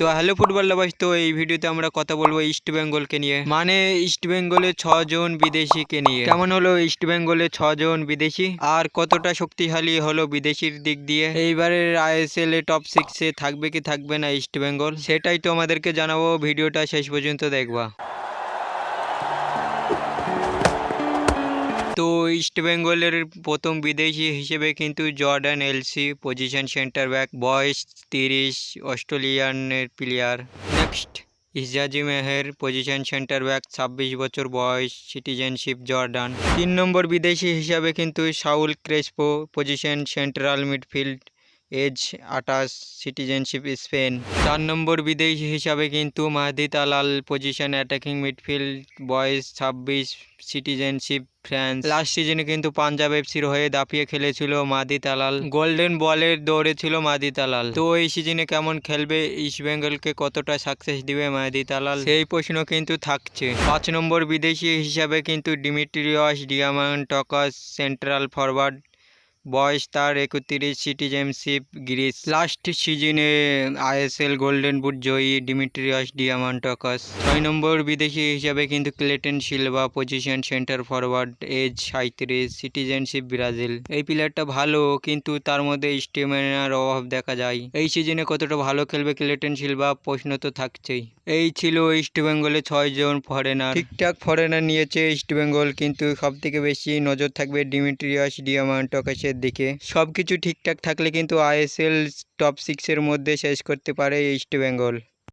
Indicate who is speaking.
Speaker 1: তো hello football লাভাস তো এই ভিডিওতে আমরা কথা বলব ইস্ট বেঙ্গলকে নিয়ে। মানে ইস্ট বেঙ্গলে ছজন বিদেশিকে নিয়ে। কেমন হলো ইস্ট বেঙ্গলে ছজন বিদেশি? আর কতটা শক্তিশালী হলো বিদেশির দিক দিয়ে? এইবারের আইএসএল এ টপ সিক্সে থাকবে কি থাকবে না ইস্ট বেঙ্গল সেটাই তো আমাদেরকে জানাব। ভিডিওটা শেষ পর্যন্ত দেখবা। তো ইস্ট বেঙ্গলের প্রথম বিদেশি হিসেবে কিন্তু Jordan Elsey position centre back বয়স তিরিশ, অস্ট্রেলিয়ানের player. Next, ইজাজি Meher position centre back ছাব্বিশ বছর বয়স সিটিজেনশিপ জর্ডান। তিন নম্বর বিদেশি হিসাবে কিন্তু Saul Crespo position central midfield age, আটাশ, সিটিজেনশিপ, স্পেন। চার নম্বর বিদেশি হিসাবে কিন্তু Mahdi Talal position attacking midfield বয়স ছাব্বিশ সিটিজেনশিপ ফ্রান্স লাস্ট সিজনে কিন্তু পাঞ্জাব এফসির হয়ে দাপিয়ে খেলেছিল মাদি তালাল গোল্ডেন বলের দৌড়ে ছিল মাদি তালাল তো এই সিজনে কেমন খেলবে ইস্ট বেঙ্গলকে কতটা সাকসেস দিবে মাদি তালাল সেই প্রশ্ন কিন্তু থাকছে। পাঁচ নম্বর বিদেশি হিসাবে কিন্তু ডিমিট্রিয়স ডিয়ামান্টকাস সেন্ট্রাল ফরওয়ার্ড বয়স তার একত্রিশ, সিটিজেনশিপ গ্রিস। লাস্ট সিজনে আইএসএল গোল্ডেন বুট জয়ী ডিমিট্রিয়াস ডিয়ামান্টকাস। ছয় নম্বর বিদেশি হিসাবে কিন্তু Cleiton Silva position centre forward age সাঁত্রিশ সিটিজেনশিপ ব্রাজিল। এই প্লেয়ারটা ভালো, কিন্তু তার মধ্যে স্টেমিনার অভাব দেখা যায়। এই সিজনে কতটা ভালো খেলবে ক্লেটন সিলভা? প্রশ্ন তো থাকছেই। এই ছিল ইস্ট বেঙ্গলে ছয়জন ফরেনার ঠিকঠাক ফরেনার নিয়েছে ইস্ট বেঙ্গল কিন্তু সব থেকে বেশি নজর থাকবে ডিমিট্রিয়াস ডিয়ামান্টকাসের দিকে। সব কিছু ঠিকঠাক থাকলে কিন্তু আইএসএল টপ সিক্সের মধ্যে শেষ করতে পারে ইস্ট বেঙ্গল